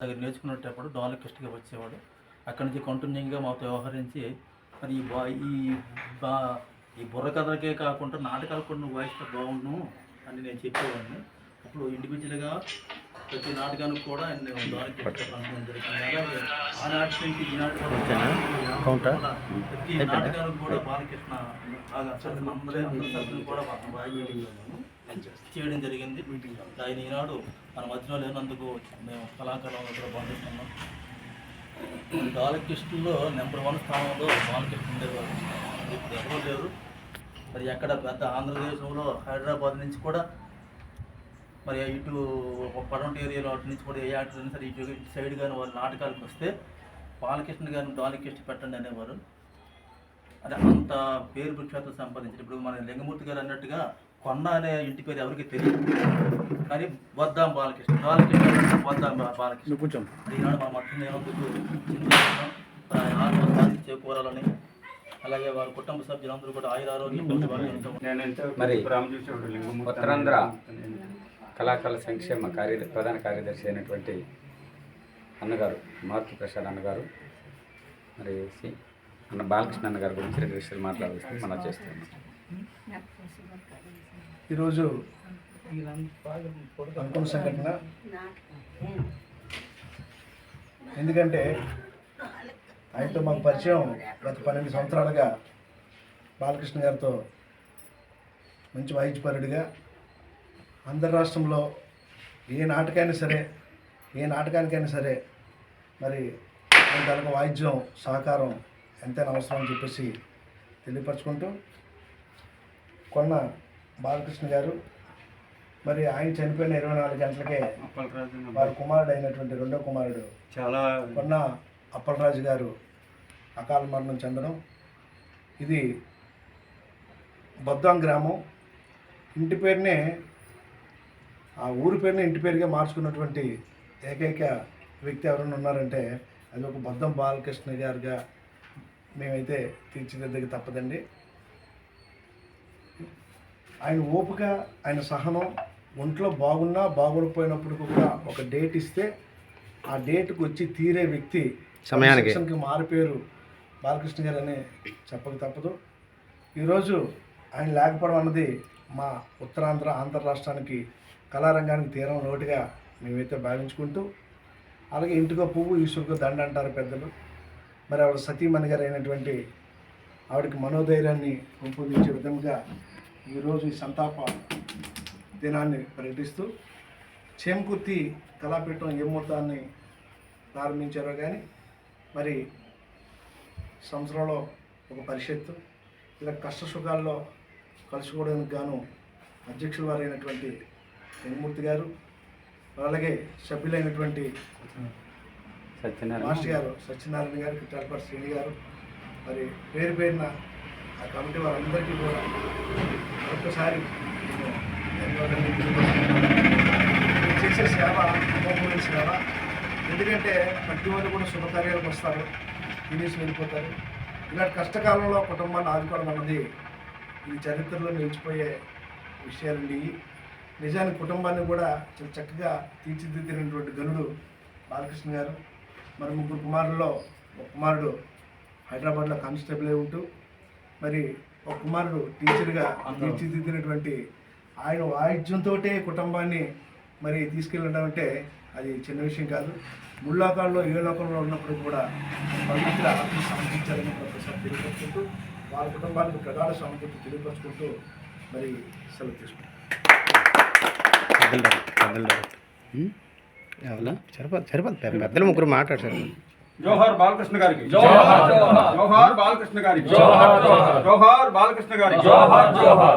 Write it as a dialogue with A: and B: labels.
A: దగ్గర నేర్చుకునేటప్పుడు డోలకిస్ట్గా వచ్చేవాడు. అక్కడి నుంచి కంటిన్యూగా మాతో వ్యవహరించి మరి ఈ బా ఈ బా ఈ బుర్ర కథలకే కాకుండా నాటకాలు కూడా నువ్వు వాయిస్తే బాగుండు అని నేను చెప్పేవాడిని. అప్పుడు ఇండివిజువల్గా ప్రతి నాటకానికి కూడా నేను డోలకిస్ట్ పంపడం జరిగింది. అలాగే ఆనాటి నుంచి ఈనాటి వరకు
B: కౌంటర్.
A: ప్రతి నాటకానికి కూడా బాలకృష్ణ కూడా బాగా చేయడం జరిగింది. ఆయన ఈనాడు మన మధ్యలో లేనందుకు మేము కళాకారులను కూడా బంధిస్తున్నాం. బాలకృష్ణలో నెంబర్ వన్ స్థానంలో బాలకృష్ణ ఉండేవారు. ఇప్పుడు ఎవరూ లేరు. మరి ఎక్కడ పెద్ద ఆంధ్రదేశంలో హైదరాబాద్ నుంచి కూడా మరి ఇటు పడమటి ఏరియాలో అటు నుంచి కూడా ఏ యాక్టర్ సరే ఇటు ఇటు సైడ్ కానీ వాళ్ళ నాటకాలకు వస్తే బాలకృష్ణ గారిని బాలకృష్ణ పెట్టండి అనేవారు. అదే అంత పేరు ప్రఖ్యాతులు సంపాదించారు. ఇప్పుడు మన లింగమూర్తి గారు అన్నట్టుగా కొండ అనే ఇంటి పేరు ఎవరికి తెలియదు. కానీ వద్దాం బాలకృష్ణ. బాలకృష్ణ వద్దాం బాలకృష్ణ.
B: కొంచెం
A: ఈనాడు మా మొత్తం ఆత్మశాంతి చేకూరాలని. అలాగే వారి కుటుంబ సభ్యులందరూ కూడా ఆయుర ఆరోగ్యం
C: మరి ఉత్తరాంధ్ర కళాకారుల సంక్షేమ కార్య ప్రధాన కార్యదర్శి అయినటువంటి అన్నగారు మారుతి ప్రసాద్ అన్నగారు మరి అన్న బాలకృష్ణ అన్నగారి గురించి రెండు విషయాలు మాట్లాడుతూ మనం చేస్తున్నాం.
B: ఈరోజు అనుకున్న సంఘటన. ఎందుకంటే ఆయనతో మాకు పరిచయం గత పన్నెండు సంవత్సరాలుగా బాలకృష్ణ గారితో మంచి వాయిద్యపరుడిగా. ఆంధ్ర రాష్ట్రంలో ఏ నాటకాన్ని సరే ఏ నాటకానికైనా సరే మరి ఆయన వాయిద్యం సహకారం ఎంతైనా అవసరం అని చెప్పేసి తెలియపరచుకుంటూ కొన్న బాలకృష్ణ గారు. మరి ఆయన చనిపోయిన ఇరవై నాలుగు గంటలకే వారి కుమారుడు అయినటువంటి రెండో కుమారుడు
D: చాలా
B: కొన్న అప్పలరాజు గారు అకాల మరణం చెందడం. ఇది బొద్దాం గ్రామం. ఇంటి పేరునే ఆ ఊరి పేరుని ఇంటి పేరుగా మార్చుకున్నటువంటి ఏకైక వ్యక్తి ఎవరైనా ఉన్నారంటే అది ఒక బొద్దం బాలకృష్ణ గారుగా మేమైతే తీర్చిదిద్దక తప్పదండి. ఆయన ఓపిక ఆయన సహనం ఒంట్లో బాగున్నా బాగోకపోయినప్పుడు కూడా ఒక డేట్ ఇస్తే ఆ డేట్కి వచ్చి తీరే వ్యక్తి
E: సమయానికి.
B: మారిపోయారు బాలకృష్ణ గారు అని చెప్పక తప్పదు ఈరోజు ఆయన లేకపోవడం అన్నది మా ఉత్తరాంధ్ర ఆంధ్ర రాష్ట్రానికి కళారంగానికి తీరం లోటుగా మేమైతే భావించుకుంటూ అలాగే ఇంటికో పువ్వు ఈశ్వరుకో దండ అంటారు పెద్దలు మరి ఆవిడ సతీమణి గారు అయినటువంటి ఆవిడకి మనోధైర్యాన్ని పెంపొందించే విధంగా ఈరోజు ఈ సంతాప దినాన్ని ప్రకటిస్తూ చేమకుర్తి కళాపీఠం ఏ ముహూర్తాన్ని ప్రారంభించారో కానీ మరి సంవత్సరంలో ఒక పరిషత్తు ఇలా కష్ట సుఖాల్లో కలుసుకోవడానికి గాను అధ్యక్షుల వారైనటువంటి వెంకమూర్తి గారు అలాగే సభ్యులైనటువంటి
C: సత్యనారాయణ
B: మాస్టర్ గారు సత్యనారాయణ గారు కిట్టాలపాటి శ్రేణి గారు మరి పేరు పేరున ఆ కమిటీ వారందరికీ కూడా ఒక్కసారి చేసే సేవ అమోఘమైన సేవ ఎందుకంటే ప్రతి వాళ్ళు కూడా శుభకార్యాలకు వస్తారు తినేసి వెళ్ళిపోతారు. ఇలాంటి కష్టకాలంలో కుటుంబాన్ని ఆదుకోవడం అన్నది ఇది చరిత్రలో నిలిచిపోయే విషయాలండి. నిజానికి కుటుంబాన్ని కూడా చాలా చక్కగా తీర్చిదిద్దినటువంటి గనుడు బాలకృష్ణ గారు. మరి ముగ్గురు కుమారుల్లో ఒక కుమారుడు హైదరాబాద్లో కానిస్టేబుల్ అయి ఉంటూ మరి ఒక కుమారుడు టీచర్గా తీర్చిదిద్దినటువంటి ఆయన వాయిద్యంతో కుటుంబాన్ని మరి తీసుకెళ్ళడం అంటే అది చిన్న విషయం కాదు. మూడు లోకాల్లో ఏ లోకంలో ఉన్నప్పుడు కూడా పవిత్ర ఆత్మ సమర్పించాలని ప్రొఫెసర్ తెలియపరుచుకుంటూ వాళ్ళ కుటుంబానికి ప్రగాఢ సానుభూతి తెలియపరుచుకుంటూ మరి సెలవు తీసుకుంటాం.
E: సరిపోదు సరిపోదు. పెద్దలు ముగ్గురు మాట్లాడు సరిపోదు
D: జోహార్ బాలకృష్ణ గారికి జోహార్ జోహార్ బాలకృష్ణ గారికి జోహార్ జోహార్ బాలకృష్ణ గారికి జోహార్ జోహార్